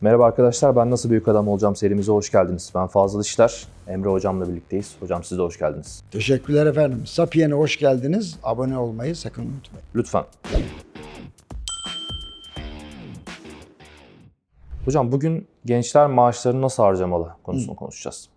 Merhaba arkadaşlar, ben Nasıl Büyük Adam Olacağım serimize hoş geldiniz. Ben Fazıl İşler, Emre Hocam'la birlikteyiz. Hocam siz de hoş geldiniz. Teşekkürler efendim. Sapiyen'e hoş geldiniz. Abone olmayı sakın unutmayın. Lütfen. Hocam bugün gençler maaşlarını nasıl harcamalı konusunu konuşacağız.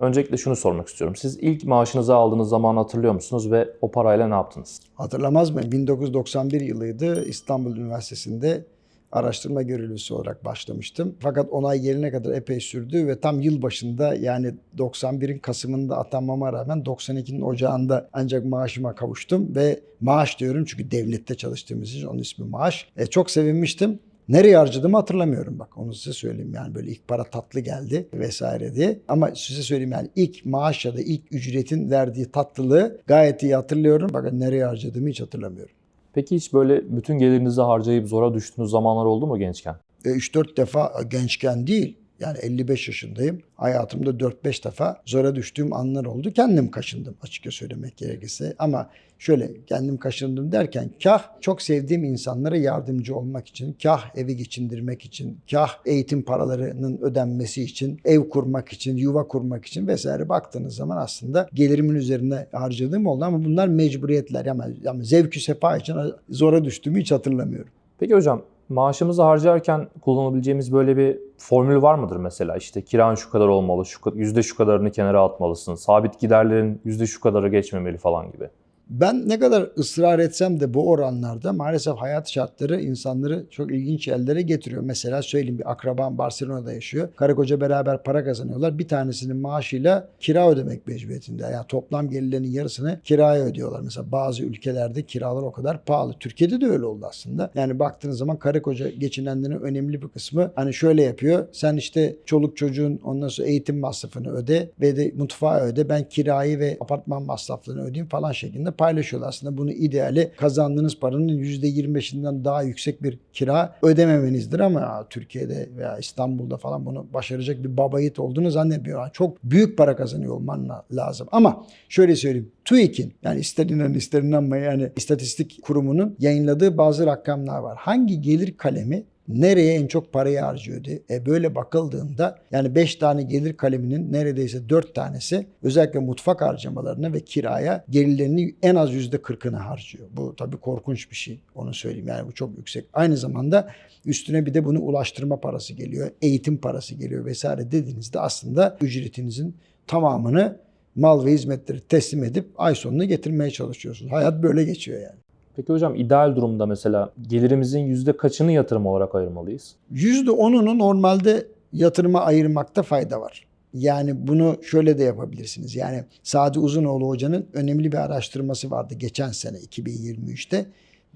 Öncelikle şunu sormak istiyorum. Siz ilk maaşınızı aldığınız zaman hatırlıyor musunuz ve o parayla ne yaptınız? Hatırlamaz mı? 1991 yılıydı. İstanbul Üniversitesi'nde araştırma görevlisi olarak başlamıştım. Fakat onay gelene kadar epey sürdü ve tam yıl başında yani 91'in Kasım'ında atanmama rağmen 92'nin Ocağı'nda ancak maaşıma kavuştum ve maaş diyorum çünkü devlette çalıştığımız için onun ismi maaş. E, çok sevinmiştim. Nereye harcadığımı hatırlamıyorum bak onu size söyleyeyim yani böyle ilk para tatlı geldi vesaire diye. Ama size söyleyeyim yani ilk maaş ya da ilk ücretin verdiği tatlılığı gayet iyi hatırlıyorum. Bakın nereye harcadığımı hiç hatırlamıyorum. Peki hiç böyle bütün gelirinizi harcayıp zora düştüğünüz zamanlar oldu mu gençken? E, 3-4 defa gençken değil yani 55 yaşındayım. Hayatımda 4-5 defa zora düştüğüm anlar oldu. Kendim kaşındım açıkça söylemek gerekirse. Ama şöyle kendim kaşındım derken kah çok sevdiğim insanlara yardımcı olmak için, kah evi geçindirmek için, kah eğitim paralarının ödenmesi için, ev kurmak için, yuva kurmak için vesaire baktığınız zaman aslında gelirimin üzerine harcadığım oldu ama bunlar mecburiyetler. Yani, yani zevkü sefa için zora düştüğümü hiç hatırlamıyorum. Peki hocam maaşımızı harcarken kullanabileceğimiz böyle bir formül var mıdır mesela? İşte kiran şu kadar olmalı, şu, yüzde şu kadarını kenara atmalısın, sabit giderlerin yüzde şu kadarı geçmemeli falan gibi. Ben ne kadar ısrar etsem de bu oranlarda maalesef hayat şartları insanları çok ilginç yerlere getiriyor. Mesela söyleyeyim bir akrabam Barcelona'da yaşıyor. Karı koca beraber para kazanıyorlar. Bir tanesinin maaşıyla kira ödemek mecburiyetinde. Yani toplam gelirlerinin yarısını kiraya ödüyorlar. Mesela bazı ülkelerde kiralar o kadar pahalı. Türkiye'de de öyle oldu aslında. Yani baktığınız zaman karı koca geçinenlerin önemli bir kısmı hani şöyle yapıyor. Sen işte çoluk çocuğun ondan sonra eğitim masrafını öde ve de mutfağı öde. Ben kirayı ve apartman masraflarını ödeyeyim falan şeklinde paylaşıyorlar. Aslında bunu ideali kazandığınız paranın %25'inden daha yüksek bir kira ödememenizdir ama Türkiye'de veya İstanbul'da falan bunu başaracak bir babayit olduğunu zannetmiyorum. Yani çok büyük para kazanıyor olman la- lazım. Ama şöyle söyleyeyim. TÜİK'in yani ister inanın ister inanmayın yani istatistik kurumunun yayınladığı bazı rakamlar var. Hangi gelir kalemi nereye en çok parayı harcıyordu? E böyle bakıldığında yani 5 tane gelir kaleminin neredeyse 4 tanesi özellikle mutfak harcamalarına ve kiraya gelirlerinin en az %40'ını harcıyor. Bu tabii korkunç bir şey. Onu söyleyeyim yani bu çok yüksek. Aynı zamanda üstüne bir de bunu ulaştırma parası geliyor, eğitim parası geliyor vesaire dediğinizde aslında ücretinizin tamamını mal ve hizmetleri teslim edip ay sonunu getirmeye çalışıyorsunuz. Hayat böyle geçiyor yani. Peki hocam ideal durumda mesela gelirimizin yüzde kaçını yatırım olarak ayırmalıyız? %10'unu normalde yatırıma ayırmakta fayda var. Yani bunu şöyle de yapabilirsiniz. Yani Sadi Uzunoğlu Hoca'nın önemli bir araştırması vardı geçen sene 2023'te.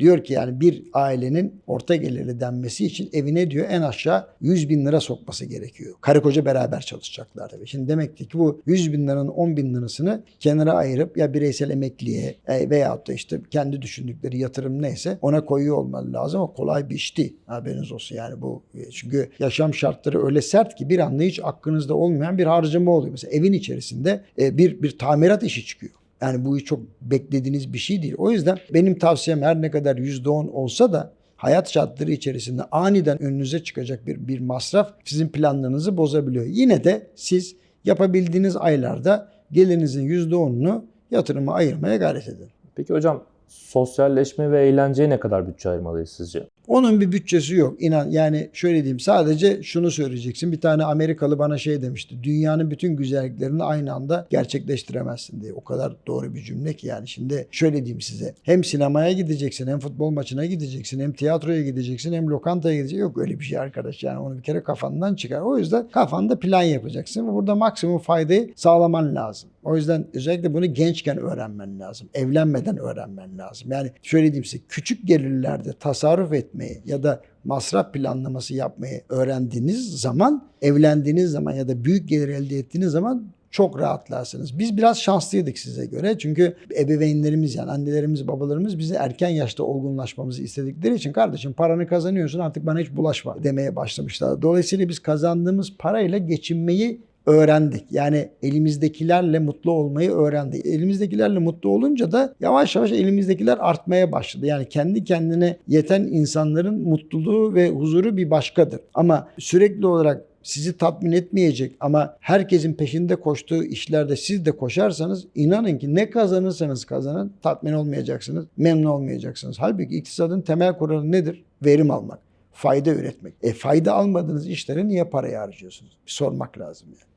Diyor ki yani bir ailenin orta geliri denmesi için evine diyor en aşağı 100 bin lira sokması gerekiyor. Karı koca beraber çalışacaklar tabii. Şimdi demek ki bu 100 bin liranın 10 bin lirasını kenara ayırıp ya bireysel emekliye e, veyahut da işte kendi düşündükleri yatırım neyse ona koyuyor olmalı lazım ama kolay bir iş değil. Haberiniz olsun yani bu. e, Çünkü yaşam şartları öyle sert ki bir anda hiç aklınızda olmayan bir harcama oluyor. Mesela evin içerisinde e, bir, bir tamirat işi çıkıyor. Yani bu çok beklediğiniz bir şey değil. O yüzden benim tavsiyem her ne kadar %10 olsa da hayat şartları içerisinde aniden önünüze çıkacak bir, bir masraf sizin planlarınızı bozabiliyor. Yine de siz yapabildiğiniz aylarda gelirinizin %10'unu yatırıma ayırmaya gayret edin. Peki hocam sosyalleşme ve eğlenceye ne kadar bütçe ayırmalıyız sizce? Onun bir bütçesi yok. İnan yani şöyle diyeyim sadece şunu söyleyeceksin. Bir tane Amerikalı bana şey demişti. Dünyanın bütün güzelliklerini aynı anda gerçekleştiremezsin diye. O kadar doğru bir cümle ki yani. Şimdi şöyle diyeyim size. Hem sinemaya gideceksin, hem futbol maçına gideceksin, hem tiyatroya gideceksin, hem lokantaya gideceksin. Yok öyle bir şey arkadaş. Yani onu bir kere kafandan çıkar. O yüzden kafanda plan yapacaksın ve burada maksimum faydayı sağlaman lazım. O yüzden özellikle bunu gençken öğrenmen lazım. Evlenmeden öğrenmen lazım. Yani şöyle diyeyim size küçük gelirlerde tasarruf etmeyi ya da masraf planlaması yapmayı öğrendiğiniz zaman, evlendiğiniz zaman ya da büyük gelir elde ettiğiniz zaman çok rahatlarsınız. Biz biraz şanslıydık size göre. Çünkü ebeveynlerimiz yani annelerimiz, babalarımız bizi erken yaşta olgunlaşmamızı istedikleri için kardeşim paranı kazanıyorsun artık bana hiç bulaşma demeye başlamışlar. Dolayısıyla biz kazandığımız parayla geçinmeyi öğrendik. Yani elimizdekilerle mutlu olmayı öğrendik. Elimizdekilerle mutlu olunca da yavaş yavaş elimizdekiler artmaya başladı. Yani kendi kendine yeten insanların mutluluğu ve huzuru bir başkadır. Ama sürekli olarak sizi tatmin etmeyecek ama herkesin peşinde koştuğu işlerde siz de koşarsanız inanın ki ne kazanırsanız kazanın tatmin olmayacaksınız, memnun olmayacaksınız. Halbuki iktisadın temel kuralı nedir? Verim almak, fayda üretmek. E fayda almadığınız işlere niye parayı harcıyorsunuz? Bir sormak lazım yani.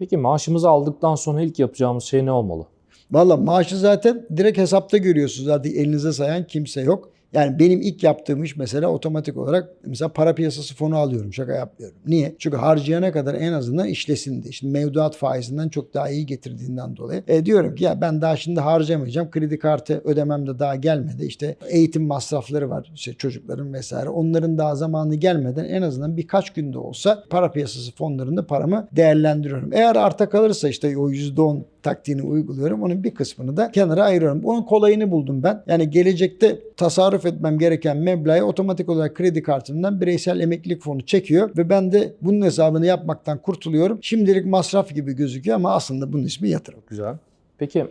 Peki maaşımızı aldıktan sonra ilk yapacağımız şey ne olmalı? Valla maaşı zaten direkt hesapta görüyorsunuz. Zaten elinize sayan kimse yok. Yani benim ilk yaptığım iş mesela otomatik olarak mesela para piyasası fonu alıyorum. Şaka yapmıyorum. Niye? Çünkü harcayana kadar en azından işlesin diye. Şimdi mevduat faizinden çok daha iyi getirdiğinden dolayı. E diyorum ki ya ben daha şimdi harcamayacağım. Kredi kartı ödemem de daha gelmedi. İşte eğitim masrafları var. işte çocukların vesaire. Onların daha zamanı gelmeden en azından birkaç günde olsa para piyasası fonlarında paramı değerlendiriyorum. Eğer arta kalırsa işte o %10 taktiğini uyguluyorum. Onun bir kısmını da kenara ayırıyorum. Onun kolayını buldum ben. Yani gelecekte tasarruf etmem gereken meblağı otomatik olarak kredi kartımdan bireysel emeklilik fonu çekiyor ve ben de bunun hesabını yapmaktan kurtuluyorum. Şimdilik masraf gibi gözüküyor ama aslında bunun ismi yatırım. Güzel. Peki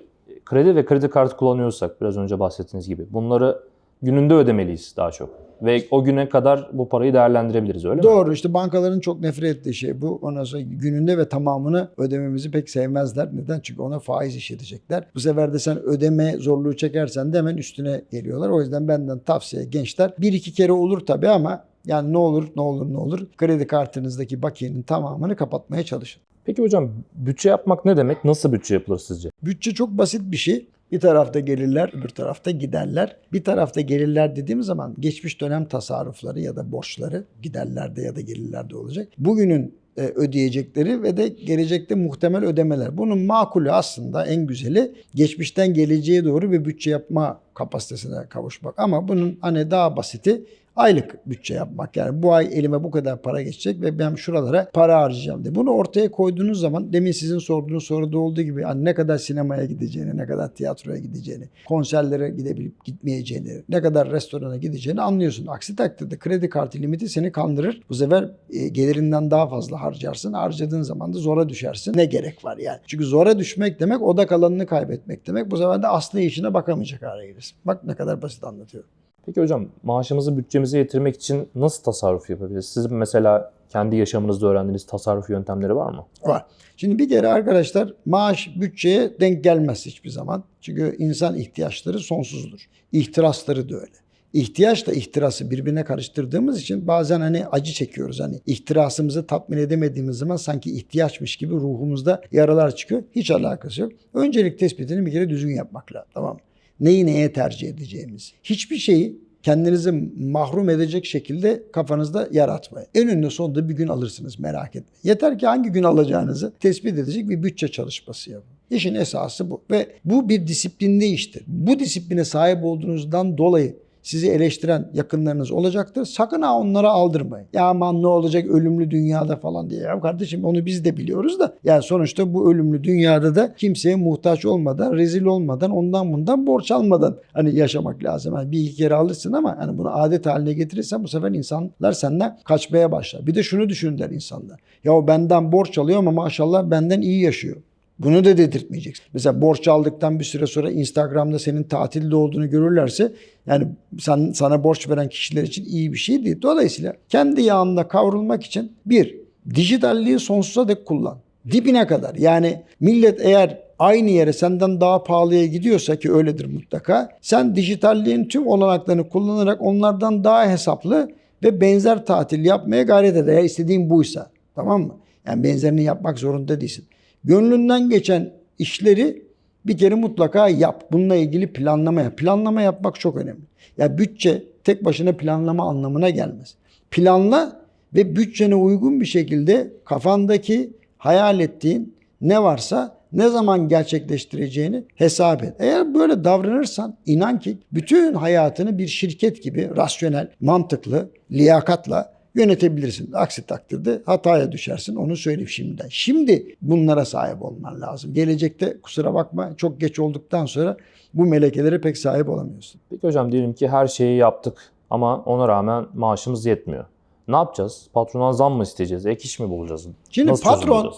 kredi ve kredi kartı kullanıyorsak biraz önce bahsettiğiniz gibi bunları gününde ödemeliyiz daha çok. Ve o güne kadar bu parayı değerlendirebiliriz öyle mi? Doğru işte bankaların çok nefret ettiği şey bu. Ondan sonra gününde ve tamamını ödememizi pek sevmezler. Neden? Çünkü ona faiz işletecekler. Bu sefer de sen ödeme zorluğu çekersen de hemen üstüne geliyorlar. O yüzden benden tavsiye gençler bir iki kere olur tabii ama yani ne olur ne olur ne olur kredi kartınızdaki bakiyenin tamamını kapatmaya çalışın. Peki hocam bütçe yapmak ne demek? Nasıl bütçe yapılır sizce? Bütçe çok basit bir şey. Bir tarafta gelirler, öbür tarafta giderler. Bir tarafta gelirler dediğim zaman geçmiş dönem tasarrufları ya da borçları giderlerde ya da gelirlerde olacak. Bugünün e, ödeyecekleri ve de gelecekte muhtemel ödemeler. Bunun makulü aslında en güzeli geçmişten geleceğe doğru bir bütçe yapma kapasitesine kavuşmak. Ama bunun hani daha basiti aylık bütçe yapmak. Yani bu ay elime bu kadar para geçecek ve ben şuralara para harcayacağım diye. Bunu ortaya koyduğunuz zaman demin sizin sorduğunuz soruda olduğu gibi hani ne kadar sinemaya gideceğini, ne kadar tiyatroya gideceğini, konserlere gidebilip gitmeyeceğini, ne kadar restorana gideceğini anlıyorsun. Aksi takdirde kredi kartı limiti seni kandırır. Bu sefer e, gelirinden daha fazla harcarsın. Harcadığın zaman da zora düşersin. Ne gerek var yani? Çünkü zora düşmek demek odak alanını kaybetmek demek. Bu sefer de aslı işine bakamayacak hale gelirsin. Bak ne kadar basit anlatıyorum. Peki hocam maaşımızı bütçemize yatırmak için nasıl tasarruf yapabiliriz? Sizin mesela kendi yaşamınızda öğrendiğiniz tasarruf yöntemleri var mı? Var. Şimdi bir kere arkadaşlar maaş bütçeye denk gelmez hiçbir zaman. Çünkü insan ihtiyaçları sonsuzdur. İhtirasları da öyle. İhtiyaçla ihtirası birbirine karıştırdığımız için bazen hani acı çekiyoruz. Hani ihtirasımızı tatmin edemediğimiz zaman sanki ihtiyaçmış gibi ruhumuzda yaralar çıkıyor. Hiç alakası yok. Öncelik tespitini bir kere düzgün yapmak lazım. Tamam mı? Neyi neye tercih edeceğimiz. Hiçbir şeyi kendinizi mahrum edecek şekilde kafanızda yaratmayın. Eninde sonunda bir gün alırsınız merak etmeyin. Yeter ki hangi gün alacağınızı tespit edecek bir bütçe çalışması yapın. İşin esası bu ve bu bir disiplinli iştir. Bu disipline sahip olduğunuzdan dolayı sizi eleştiren yakınlarınız olacaktır. Sakın ha onlara aldırmayın. Ya aman ne olacak ölümlü dünyada falan diye. Ya kardeşim onu biz de biliyoruz da. Yani sonuçta bu ölümlü dünyada da kimseye muhtaç olmadan, rezil olmadan, ondan bundan borç almadan hani yaşamak lazım. Yani bir iki kere alırsın ama hani bunu adet haline getirirsen bu sefer insanlar senden kaçmaya başlar. Bir de şunu düşünürler insanlar. Ya o benden borç alıyor ama maşallah benden iyi yaşıyor. Bunu da dedirtmeyeceksin. Mesela borç aldıktan bir süre sonra Instagram'da senin tatilde olduğunu görürlerse yani sen, sana borç veren kişiler için iyi bir şey değil. Dolayısıyla kendi yağında kavrulmak için bir, dijitalliği sonsuza dek kullan. Dibine kadar. Yani millet eğer aynı yere senden daha pahalıya gidiyorsa ki öyledir mutlaka. Sen dijitalliğin tüm olanaklarını kullanarak onlardan daha hesaplı ve benzer tatil yapmaya gayret eder. Eğer istediğin buysa. Tamam mı? Yani benzerini yapmak zorunda değilsin. Gönlünden geçen işleri bir kere mutlaka yap. Bununla ilgili planlama yap. Planlama yapmak çok önemli. Ya bütçe tek başına planlama anlamına gelmez. Planla ve bütçene uygun bir şekilde kafandaki hayal ettiğin ne varsa ne zaman gerçekleştireceğini hesap et. Eğer böyle davranırsan inan ki bütün hayatını bir şirket gibi rasyonel, mantıklı, liyakatla yönetebilirsin. Aksi takdirde hataya düşersin. Onu söyleyeyim şimdiden. Şimdi bunlara sahip olman lazım. Gelecekte kusura bakma çok geç olduktan sonra bu melekelere pek sahip olamıyorsun. Peki hocam diyelim ki her şeyi yaptık ama ona rağmen maaşımız yetmiyor. Ne yapacağız? Patrondan zam mı isteyeceğiz? Ek iş mi bulacağız? Şimdi Nasıl patron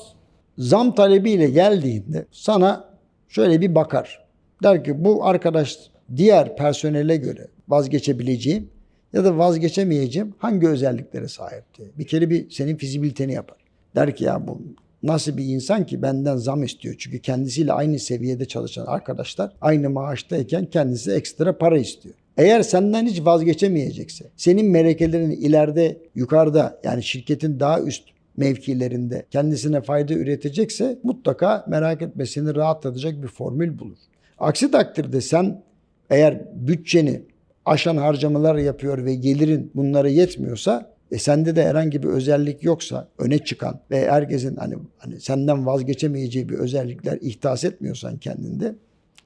zam talebiyle geldiğinde sana şöyle bir bakar. Der ki bu arkadaş diğer personele göre vazgeçebileceğim ya da vazgeçemeyeceğim hangi özelliklere sahipti? Bir kere bir senin fizibiliteni yapar. Der ki ya bu nasıl bir insan ki benden zam istiyor? Çünkü kendisiyle aynı seviyede çalışan arkadaşlar aynı maaştayken kendisi ekstra para istiyor. Eğer senden hiç vazgeçemeyecekse, senin melekelerin ileride yukarıda yani şirketin daha üst mevkilerinde kendisine fayda üretecekse mutlaka merak etme seni rahatlatacak bir formül bulur. Aksi takdirde sen eğer bütçeni aşan harcamalar yapıyor ve gelirin bunlara yetmiyorsa e sende de herhangi bir özellik yoksa öne çıkan ve herkesin hani, hani senden vazgeçemeyeceği bir özellikler ihtas etmiyorsan kendinde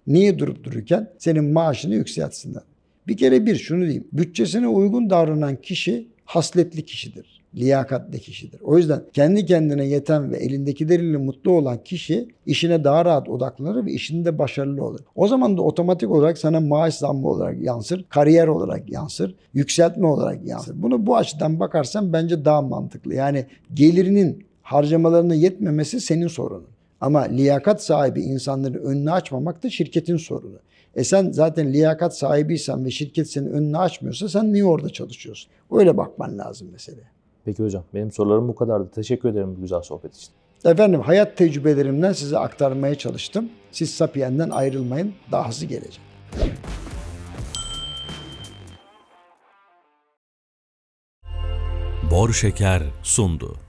niye durup dururken senin maaşını yükseltsinler? Bir kere bir şunu diyeyim. Bütçesine uygun davranan kişi hasletli kişidir. Liyakatli kişidir. O yüzden kendi kendine yeten ve elindekileriyle mutlu olan kişi işine daha rahat odaklanır ve işinde başarılı olur. O zaman da otomatik olarak sana maaş zammı olarak yansır, kariyer olarak yansır, yükseltme olarak yansır. Bunu bu açıdan bakarsan bence daha mantıklı. Yani gelirinin harcamalarına yetmemesi senin sorunun. Ama liyakat sahibi insanların önünü açmamak da şirketin sorunu. E sen zaten liyakat sahibiysen ve şirket senin önünü açmıyorsa sen niye orada çalışıyorsun? Öyle bakman lazım meseleye. Peki hocam benim sorularım bu kadardı. Teşekkür ederim bu güzel sohbet için. Efendim hayat tecrübelerimden size aktarmaya çalıştım. Siz Sapien'den ayrılmayın. Dahası gelecek. Bor Şeker sundu.